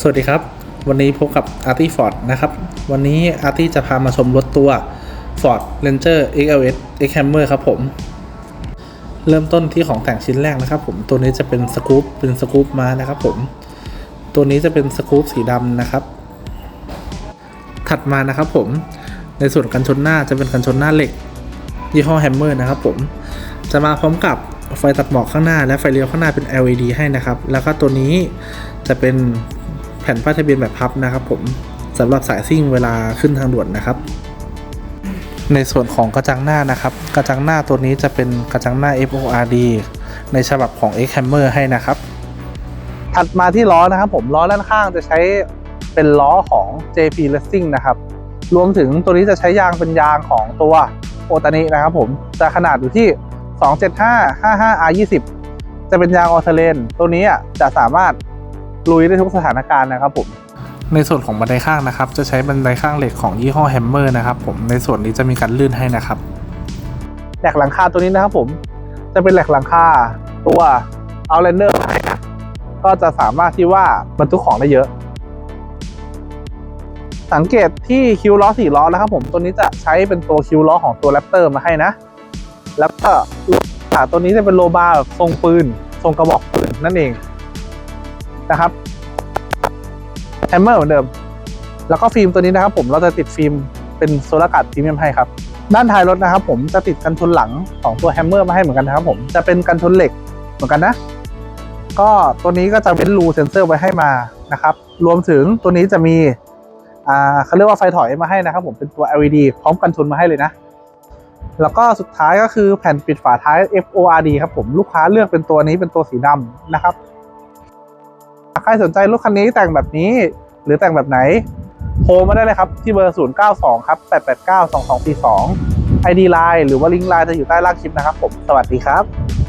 สวัสดีครับ วันนี้พบกับ a r t i Ford นะครับ วันนี้ a r t i จะพามาชมรถตัว Ford Ranger XLS X Hammer ครับผม เริ่มต้นที่ของแต่งชิ้นแรกนะครับ ผมตัวนี้จะเป็นสกู๊ปเป็นสกู๊ปมานะครับผม ตัวนี้จะเป็นสกู๊ปสีดำนะครับ ถัดมานะครับผมในส่วนกันชนหน้าจะเป็นกันชนหน้าเหล็ก ยี่ห้อ Hammer นะครับผมจะมาพร้อมกับไฟตัดหมอกข้างหน้าและไฟเลี้ยวข้างหน้าเป็น LED ให้นะครับ แล้วก็ตัวนี้จะเป็น แผ่นป้ายทะเบียนแบบพับนะครับผมสำหรับสายซิ่งเวลาขึ้นทางด่วนนะครับ ในส่วนของกระจังหน้านะครับ กระจังหน้าตัวนี้จะเป็นกระจังหน้า FORD ในฉบับของ X Hammer ให้นะครับ ถัดมาที่ล้อนะครับผมล้อด้านข้างจะใช้เป็นล้อของ JP Racing นะครับ รวมถึงตัวนี้จะใช้ยางเป็นยางของตัวโอตานินะครับผมจะขนาดอยู่ที่ 275 55 R20 จะเป็นยางออเทเลนตัวนี้จะสามารถ ลุยได้ทุกสถานการณ์นะครับผมในส่วนของบันไดข้างนะครับ จะใช้บันไดข้างเหล็กของยี่ห้อแฮมเมอร์นะครับผมในส่วนนี้จะมีการลื่นให้นะครับแหลกหลังคาตัวนี้นะครับผม จะเป็นแหลกหลังคาตัว Outlander ก็จะสามารถที่ว่าบรรทุกของได้เยอะ สังเกตที่คิวล้อสี่ล้อนะครับผมตัวนี้จะใช้เป็นตัวคิวล้อของตัวแรปเตอร์มาให้นะ แล้วก็ขาตัวนี้จะเป็นโลบาร์แบบทรงปืน ทรงกระบอกปืนนั่นเอง นะครับแฮมเมอร์เหมือนเดิม แล้วก็ฟิล์มตัวนี้นะครับ ผมเราจะติดฟิล์มเป็นโซลาร์กาดพรีเมียมให้ครับด้านท้ายรถนะครับผมจะติดกันชนหลังของตัวแฮมเมอร์มาให้เหมือนกันนะครับผมจะเป็นกันชนเหล็กเหมือนกันนะ ก็ตัวนี้ก็จะเป็นรูเซนเซอร์ไว้ให้มานะครับรวมถึงตัวนี้จะมีอ่าเขาเรียกว่าไฟถอยมาให้นะครับผมเป็นตัว LED พร้อมกันชนมาให้เลยนะ แล้วก็สุดท้ายก็คือแผ่นปิดฝาท้าย FORD ครับผมลูกค้าเลือกเป็นตัวนี้เป็นตัวสีดำนะครับ ใครสนใจรถคันนี้แต่งแบบนี้ หรือแต่งแบบไหน โทรมาได้เลยครับ ที่เบอร์ 092 ครับ 889 2242 ID Line หรือว่าลิงก์ไลน์จะอยู่ใต้ล่างคลิปนะครับผม สวัสดีครับ